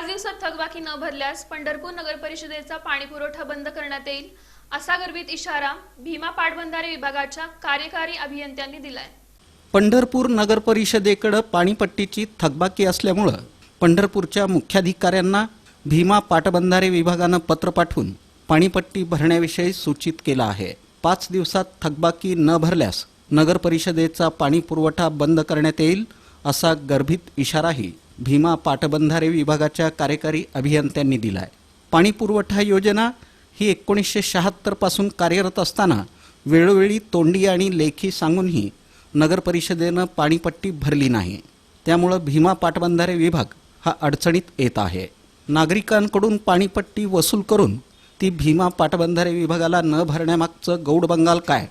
पाच दिवसात थकबाकी न भरल्यास पंढरपूर नगर परिषदेचा पाणी पुरवठा बंद करण्यात येईल असा गर्भित इशारा भीमा पाटबंधारे विभागाच्या कार्यकारी अभियंत्यांनी दिलाय. पंढरपूर नगर परिषदेकडे पाणीपट्टीची थकबाकी असल्यामुळं पंढरपूरच्या मुख्याधिकाऱ्यांना भीमा पाटबंधारे विभागानं पत्र पाठवून पाणीपट्टी भरण्याविषयी सूचित केलं आहे. पाच दिवसात थकबाकी न भरल्यास नगर परिषदेचा पाणी पुरवठा बंद करण्यात येईल असा गर्भित इशाराही भीमा पाटबंधारे विभागाच्या कार्यकारी अभियंत्यांनी दिला आहे पाणी पुरवठा योजना ही एकोणीसशे शहात्तरपासून कार्यरत असताना वेळोवेळी तोंडी आणि लेखी सांगूनही नगरपरिषदेनं पाणीपट्टी भरली नाही. त्यामुळं भीमा पाटबंधारे विभाग हा अडचणीत येत आहे. नागरिकांकडून पाणीपट्टी वसूल करून ती भीमा पाटबंधारे विभागाला न भरण्यामागचं गौड बंगाल काय?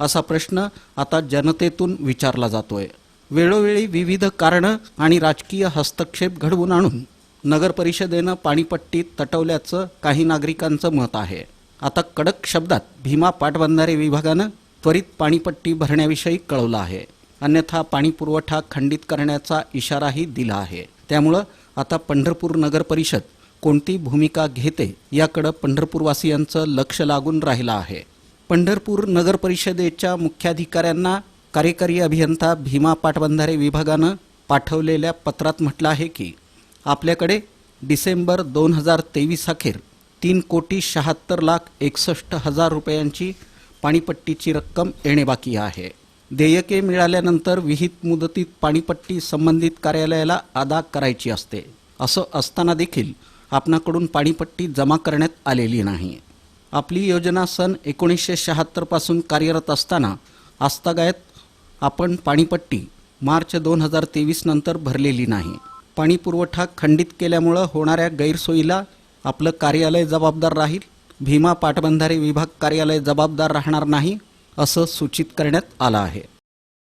असा प्रश्न आता जनतेतून विचारला जातोय. वेळोवेळी विविध कारणं आणि राजकीय हस्तक्षेप घडवून आणून नगर परिषदेनं पाणीपट्टी तटवल्याचं काही नागरिकांचं मत आहे. आता कडक शब्दात भीमा पाटबंधारे विभागानं त्वरित पाणीपट्टी भरण्याविषयी कळवलं आहे. अन्यथा पाणी पुरवठा खंडित करण्याचा इशाराही दिला आहे. त्यामुळं आता पंढरपूर नगर परिषद कोणती भूमिका घेते याकडं पंढरपूरवासियांचं लक्ष लागून राहिलं आहे. पंढरपूर नगर परिषदेच्या मुख्याधिकाऱ्यांना कार्यकारी अभियंता भीमा पाटबंधारे विभागानं पाठवलेल्या पत्रात म्हटलं आहे की आपल्याकडे डिसेंबर दोन हजार तेवीस अखेर तीन कोटी शहात्तर लाख एकसष्ट हजार रुपयांची पाणीपट्टीची रक्कम येणे बाकी आहे. देयके मिळाल्यानंतर विहित मुदतीत पाणीपट्टी संबंधित कार्यालयाला अदा करायची असते. असं असताना देखील आपणाकडून पाणीपट्टी जमा करण्यात आलेली नाही. आपली योजना सन एकोणीसशे शहात्तरपासून कार्यरत असताना आस्तागायत आपण पाणीपट्टी मार्च दोन हजार तेवीस नंतर भरलेली नाही. पाणी पुरवठा खंडित केल्यामुळं होणाऱ्या गैरसोयीला आपलं कार्यालय जबाबदार राहील. भीमा पाटबंधारे विभाग कार्यालय जबाबदार राहणार नाही असं सूचित करण्यात आलं आहे.